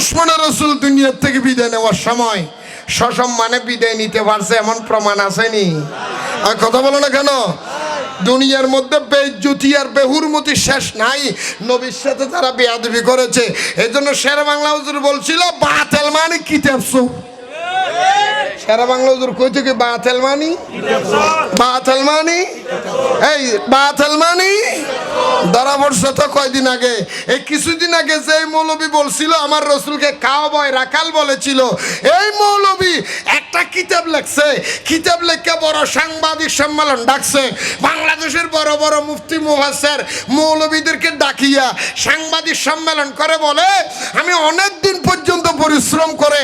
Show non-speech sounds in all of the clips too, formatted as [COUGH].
দুশ্মনের রসুল দুনিয়ার থেকে বিদায় নেওয়ার সময় সসম্মানে বিদায় নিতে পারছে এমন প্রমাণ আসেনি। আর কথা বলো না কেন? দুনিয়ার মধ্যে বেজ্যুতি আর বেহুরমতি শেষ নাই। নবীর সাথে তারা বেয়াদবি করেছে। এই জন্য শের বাংলা হুজুর বলছিল, বাতেল মানে কিতাব সারা বাংলা হুজুর কই থেকে বাতেল মানি? বাতেল মানি? এই বাতেল মানি? ধরা পড়ছে তো কয়দিন আগে। এই কিছুদিন আগে যে মৌলবী বলছিল, আমার রসুলকে কাও বয় রাখাল বলেছিল, এই মৌলবী একটা কিতাব লেখছে, কিতাব লেখা বড় সাংবাদিক সম্মেলন ডাকছে। বাংলাদেশের বড় বড় মুফতি মুহাসের মৌলবীদেরকে ডাকিয়া সাংবাদিক সম্মেলন করে বলে, আমি অনেক দিন পর্যন্ত পরিশ্রম করে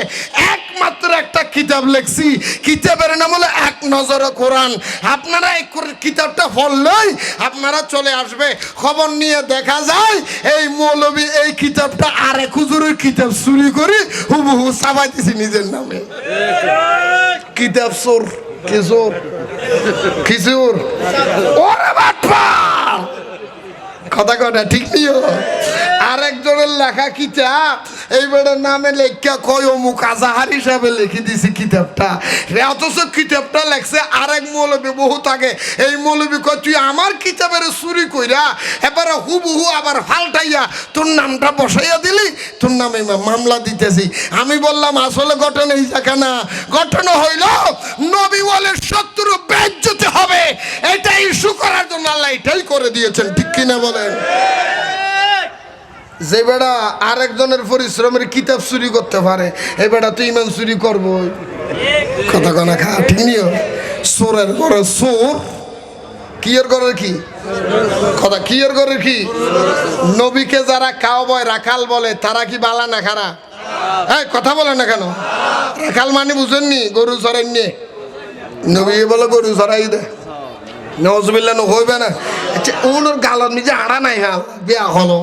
একমাত্র একটা কিতাব লেখছি। কিতাবের নাম হলো এক নজরে কোরআন। আপনারা এই কিতাবটা পড়লেই আপনারা চলে আসবে। খবর নিয়ে দেখা যায় এই মৌলবী এই কিতাবটা আরেক হুজুরের কিতাব চুরি করি হুবহু চাবাইতেছি নিজের নামে। কিতাব চোর কিশোর কিশোর ওরে বাটপা কথা কথা ঠিক নিও আরেকজনের লেখা কিতাব, এইবারের নামে লেখা কয়, অমুক আজাহার হিসাবে লিখে দিছি কিতাবটা। অথচ কিতাবটা লেখছে আরেক মৌলবী বহুত আগে। এই মৌলবী কয়, তুই আমার কিতাবের চুরি কইরা এবারে হুবহু আবার ফাল্টাইয়া তোর নামটা বসাইয়া দিলি? তোর নামে মামলা দিতেছি। আমি বললাম, আসলে ঘটনা এই জায়গা না। ঘটনা হইল নবী বলে শত্রু বেজ্জতে হবে। এটা ইস্যু করার জন্য আল্লাহ এটাই করে দিয়েছেন। ঠিক কিনা যে বেড়া আরেকজনের পরিশ্রমের কিতাব চুরি করতে পারে এই বেড়া তুই ইমান চুরি করব কথা কনা খা, ঠিক নিও। চোরের ঘরে চোর, কিয়ের ঘরের কি? কথা, কিয়ের ঘরের কি? নবীকে যারা কাউ বয় রাখাল বলে, তারা কি বালা না খারা? হ্যাঁ কথা বলে না কেন? রাখাল মানে বুঝেননি, গরু চড়েন নিয়ে নবী বলে গরু চড়াই দে। নজবিল্লা হইবে না। আচ্ছা ওনার গালত নিজে আড়া নাই হাল বিয়া হলো।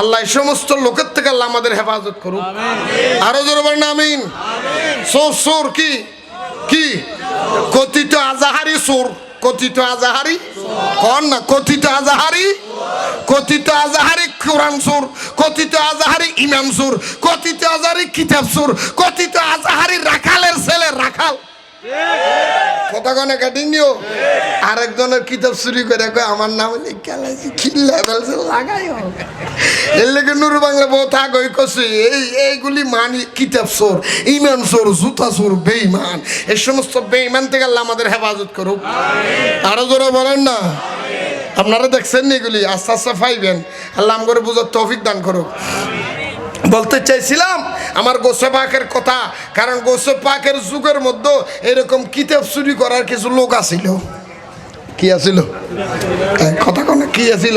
আল্লাহ সমস্ত লোকের থেকে আল্লাহ আমাদের হেফাজত করুক। আরও জোরে বলেন আমিন। সোর সোর কি? কি? কথিত আজাহারি সোর কথিত আজাহারি? কন না কথিত আজাহারি? কথিত আজাহারি কোরআন সুর কথিত আজাহারি ইমাম সুর কথিত আজাহারি কিতাব সুর কথিত আজাহারি রাখালের ছেলে রাখাল। কথা কনে কাটিং নিও আরেকজনের কিতাব চুরি করে কয় আমার নাম লিখে লাইছি কি লেভেল লাগাই এর লেগে নুরু বাংলা বহু থাক ওই কছে এই এইগুলি মানি কিতাব চোর ইমান চোর জুতা চোর বেইমান এই সমস্ত বেইমান থেকে আল্লাহ আমাদের হেফাজত করুক। আরও জোরে বলেন না? আপনারা দেখছেন নি এগুলি? আস্তে আস্তে পাইবেন আল্লাহ আমাকে বুঝার তৌফিক দান করুক। বলতে চাইছিলাম, আমার গোসে পাকের কথা, কারণ গোসে পাকের যুগের মধ্যে এরকম কিতাব চুরি করার কিছু লোক আছিল কি এই কথা কোন, কি আছিল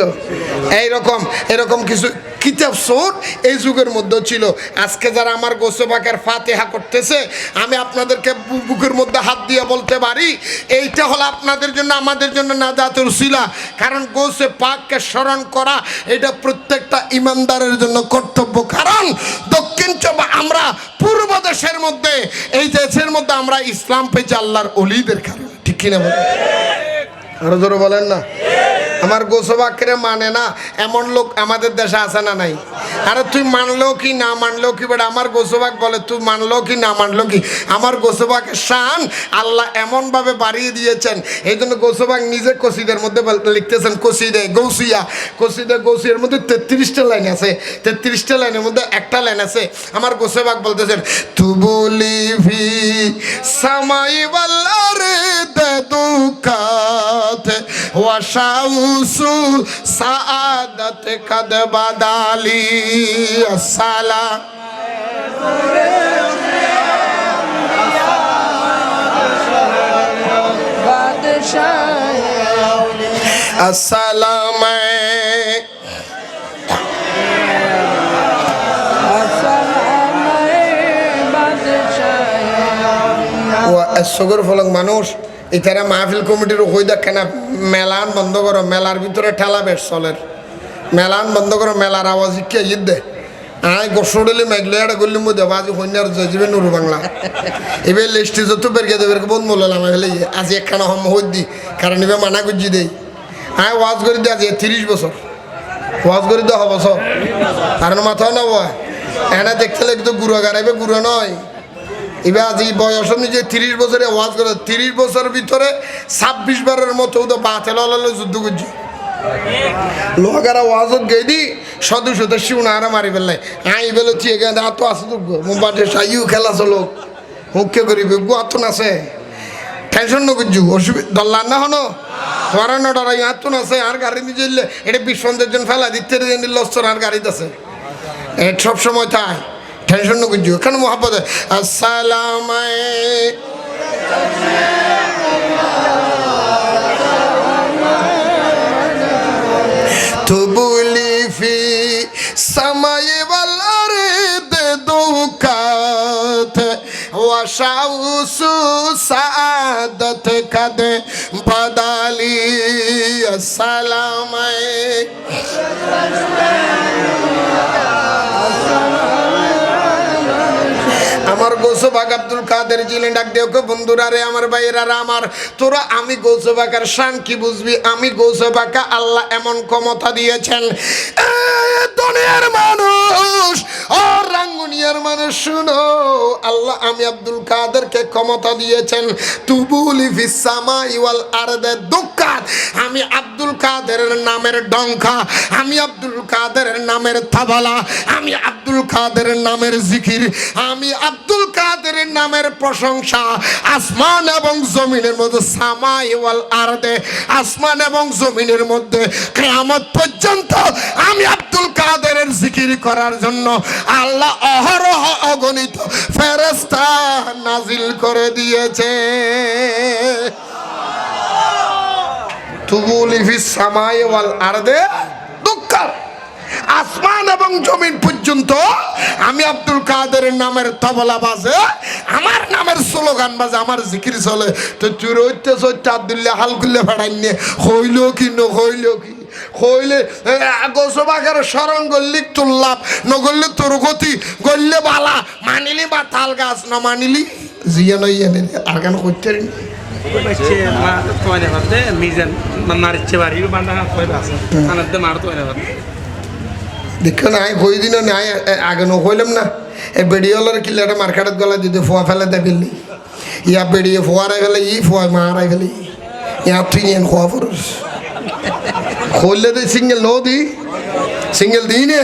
এইরকম, এরকম কিছু কিতাব চোর এই যুগের মধ্যে ছিল। আজকে যারা আমার গোসে পাকের ফাতেহা করতেছে, আমি আপনাদেরকে বুকের মধ্যে হাত দিয়ে বলতে পারি, এইটা হলো আপনাদের জন্য, আমাদের জন্য না নাজাতুর শিলা কারণ গোসে পাককে স্মরণ করা, এটা প্রত্যেকটা ইমানদারের জন্য কর্তব্য। কারণ দক্ষিণ চবা আমরা পূর্ব দেশের মধ্যে, এই দেশের মধ্যে আমরা ইসলাম পেয়েছি আল্লাহর অলিদের কারণে। ঠিক কিনা বলেন? আরও বলেন না? আমার গোসবাকরে মানে না, এমন লোক আমাদের দেশে আছে না নাই? আরে তুই মানলো কি, না মানলো কি? বেটা আমার গোসবাক বলে, তুই মানলো কি, না মানলো কি? আমার গোসবাকের শান আল্লাহ এমনভাবে বাড়িয়ে দিয়েছেন। এই জন্য গোসবাক নিজে কসিদের মধ্যে লিখতেছেন, কসিদে গৌসিয়া। কসিদে গৌসিয়ার মধ্যে তেত্রিশটা লাইন আছে। তেত্রিশটা লাইনের মধ্যে একটা লাইন আছে। আমার গোসবাক বলতেছেন তু বলি ভি সামাই বাল্লারে দে দুকাত ওয়াশাউসু সাআদাত কদ বাদালি আসসালাম আসসালাম সগর ফলক মানুষ ইতারা মাহফিল কমিটির হই দেখে না মেলান বন্ধ করো, মেলার ভিতরে ঠেলা বেশ চলের মেলান বন্ধ করো, মেলার আওয়াজ কে ঈদ দে। আয় গোসড়লি মেঘলে এটা গল্লি মধ্যে বাজি কন্যার যাবে নুরু বাংলা। এবার লিস্টি যত বেরকে দেবে বোধ মূল্যাম ফেলে আজি একখানা হম হই দি, কারণ এবার মানা করছি দেই। আয় ওয়াজ করে দিয়ে আজি তিরিশ বছর। ওয়াজ করে দেওয়া বছর। কারণ মাথাও না বয়। এনা দেখতে লাগতো গুঁড়ো গাড়াইবে গুঁড়ো নয়। এবার এই বয়স নিজে তিরিশ বছরে ওয়াজ করে তিরিশ বছরের ভিতরে ছাব্বিশ বারের মতো তো বাতে লালে যুদ্ধ করছি। আছে খেলা করিবে নকুজু অসুবিধা না না নাছে আর গাড়ি এটা বিশ্বন্দের জন্য ফেলা দিতে লস্কর আর গাড়িতে আছে সব সময় তাই। টেনশন করছি ওখানে মহাব্বত আসসালাম তুবুলি ফি সামায়ে বালারে দে দুকাত ওয়াশাউসু সাদত কদ বদালি। আসসালাম আসসালাম আমার গৌসবাগ আব্দুল কাদের জিলে ডাক গো বন্ধুরা রে, আমার ভাইয়েরা আমার। তোরা আমি গৌসবাগার শান কি বুঝবি? আমি গৌসবাকা আল্লাহ এমন ক্ষমতা দিয়েছেন। দুনিয়ার মানুষ, ও রাঙ্গুনিয়ার মানুষ, শুনো। আল্লাহ আমি আব্দুল কাদেরকে ক্ষমতা দিয়েছেন। তুবুলি ফিসামা ইওয়াল আরদে দুক্কাত। আমি আব্দুল কাদেরের নামের ডঙ্কা। আমি আব্দুল কাদেরের নামের তাবালা আমি আব্দুল কাদের নামের জিকির। আমি আব্দুল কাদেরের নামের প্রশংসা আসমান এবং জমিনের মধ্যে, সামাই ওয়াল আরদে। আসমান এবং জমিনের মধ্যে কিয়ামত পর্যন্ত আমি আব্দুল কাদেরের জিকির করার জন্য আল্লাহ অহরহ অগণিত ফেরেস্তা নাজিল করে দিয়েছে। তুবুলি ফিস সামাই ওয়াল আরদে। আসমান এবং জমিন পর্যন্ত আমি আব্দুল কাদের নামের তবলা বাজে আমার নামের স্লোগান বাজে আমার জিকির চলে। তো চুর হইতে চৈতে আবদুল্লাহ হাল খুললে ফেড়াই নিয়ে হইল কি ন হইল কি? হইলে গোসবাগের স্মরণ তোর গতি গল্লে বালা। মানিলি বা তাল গাছ না মানিলি জিয়ে নই এনে আর কেন করতে মিজান মারিচ্ছে বাড়ি বান্ধা দেখো নাই হই দিন নাই আগে নকইলাম না। এ বেড়িওলার কিল্লাটা মার্কেটত গলা যদি ফোয়া ফেলে দে ফেললি। ইয়া বেড়িয়ে ফোয়ারাই গেলে ই ফোয়াই মারাই ফেলে ইয়া তুই নিয়ে খোয়া পড়স খোললে তো সিঙ্গেল লো দি। সিঙ্গেল দিই নে।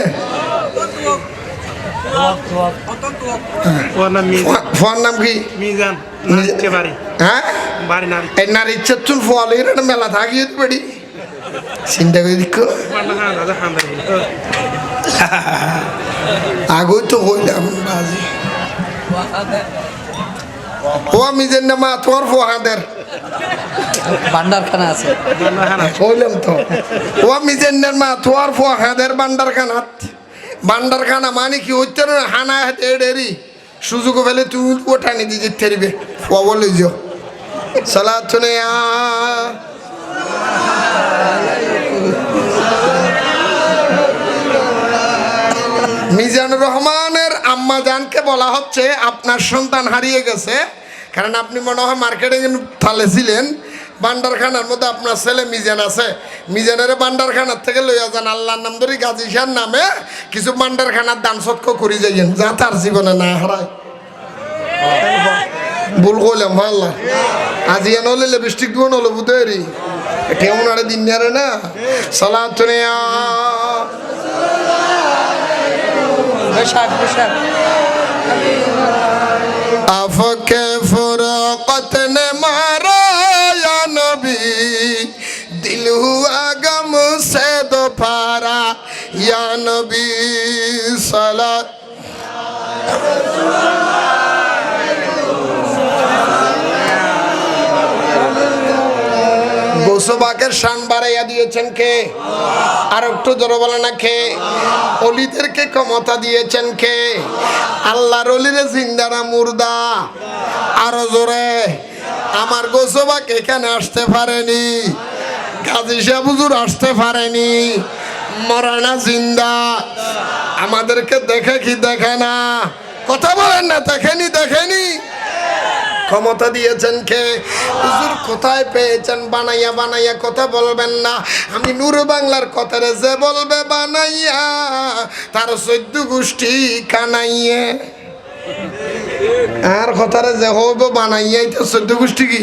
ফোয়ার নাম কি? মিজান হ্যাঁ? এনার ইচ্ছা চুল ফোয়ালে মেলা থাকি বেড়ি। চিন্তা করে দিক [LAUGHS] আগেও তো কইলাম ও আমি যে মা তোমার ফোহাদের ভান্ডারখানা আছে। কইলাম তো। ও আমি যে মা ফোহাদের ভান্ডারখানাত ভান্ডারখানা মানে কি? হচ্ছে হানা হাতে সুযোগ ফেলে তুমি ওঠানি দিয়ে যেতে পারবে ও বলে যাও সালাতুনিয়া মিজানুর রহমানের আম্মা জানকে বলা হচ্ছে আপনার সন্তান হারিয়ে গেছে। কারণ আপনি মনে হয় মার্কেটে থালে ছিলেন বান্ডারখানার মধ্যে আপনার ছেলে মিজান আছে। মিজানের বান্ডারখানার থেকে লইয়া যান, আল্লাহর নাম ধরি গাজী শাহর নামে কিছু বান্ডারখানার দান সৎক করি যাইয়েন, যা তার জীবনে না হারায়। ভুল করলাম ভাল্লা আজি এন হলে লিপস্টিক দিব নলো বুধেরি কেমন আরে দিন না? সালাত আফকে ফুরকত নে মারা নবী। দিল হুয়া গম সে দোফারা ইয়া নবী সালা গোসবাকের শান বাড়াইয়া দিয়েছেন কে? আর একটু জোরে বলে না কে? অলিদেরকে ক্ষমতা দিয়েছেন কে? আল্লাহর অলিরে জিন্দারা মুর্দা। আরও জোরে। আমার গোসবাক এখানে আসতে পারেনি। কাজী সাহুজুর আসতে পারেনি। মরানা জিন্দা। আমাদেরকে দেখে কি দেখে না? কথা বলেন না, দেখেনি দেখেনি? ক্ষমতা দিয়েছেন কে? হুজুর কোথায় পেয়েছেন? বানাইয়া বানাইয়া কথা বলবেন না। আমি নূর বাংলার কথারে যে বলবে, বানাইয়া, তার চোদ্দ গোষ্ঠী কানাইয়ে। আর কথারে যে হব বানাইয়াইতে চোদ্দ গোষ্ঠী কি?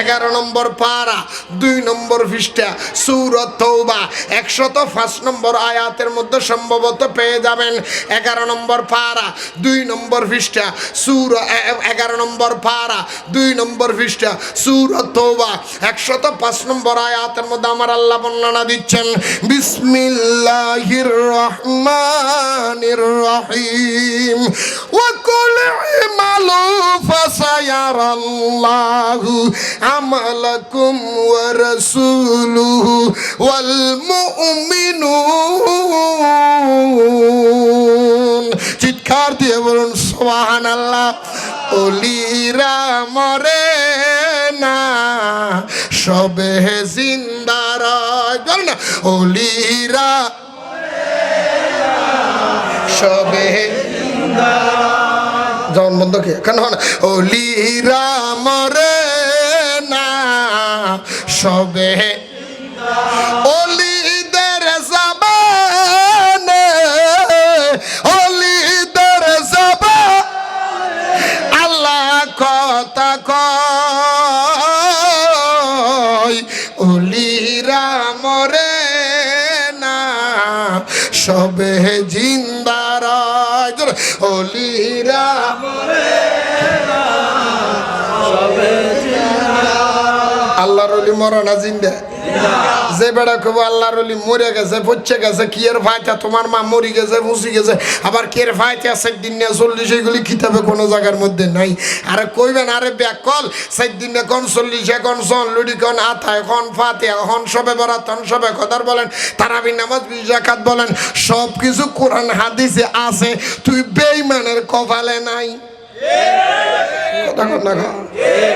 এগারো নম্বর পাড়া, দুই নম্বর ফিস্টা সুরত তৌবা একশত পাঁচ নম্বর আয়াতের মধ্যে সম্ভবত পেয়ে যাবেন এগারো নম্বর পাড়া, দুই নম্বর ফিস্টা সুর এগারো নম্বর পাড়া, দুই নম্বর ফিস্টা সুরত তৌবা একশত পাঁচ নম্বর আয়াতের মধ্যে আমার আল্লাহ বর্ণনা দিচ্ছেন, বিসমিল্লাহির রহমানির রহিম। ওয়াকুল اعملوا فسيرى الله عملكم ورسوله والمؤمنون চিৎকার দিয়ে বলুন সোহান আল্লাহ অলিরা মরে না সবে জিন্দার বল না অলিরা সবে জন বন্ধ কে কেন হয় না অলিরা মরে না, সবে অলিদের জবানে অলিদের জবান আল্লাহ কথা কয় অলিরা মরে না, সবে জিন্দার অলিরা আল্লাহর অলি মরনা জিন্দা? যে বেড়া কব আল্লাহর অলি মরে গেছে, পচে গেছে কি এর ভাইটা তোমার মা মরি গেছে, মুসি গেছে, আবার কে এর ভাইটা সাত দিন নিয়ে চল্লিশ এগুলি কিতাবে কোনো জায়গার মধ্যে নাই। আরে কইবেন, আরে ব্যাক কল সাত দিন এখন চল্লিশ এখন সন লুডি কন আথা এখন ফাতে এখন সবে বরাত তন সবে কদার বলেন, তারাবি নামাজ বিজাকাত বলেন সব কিছু কোরআন, হাদিসে আছে, তুই বেইমানের কপালে নাই। কথা কর।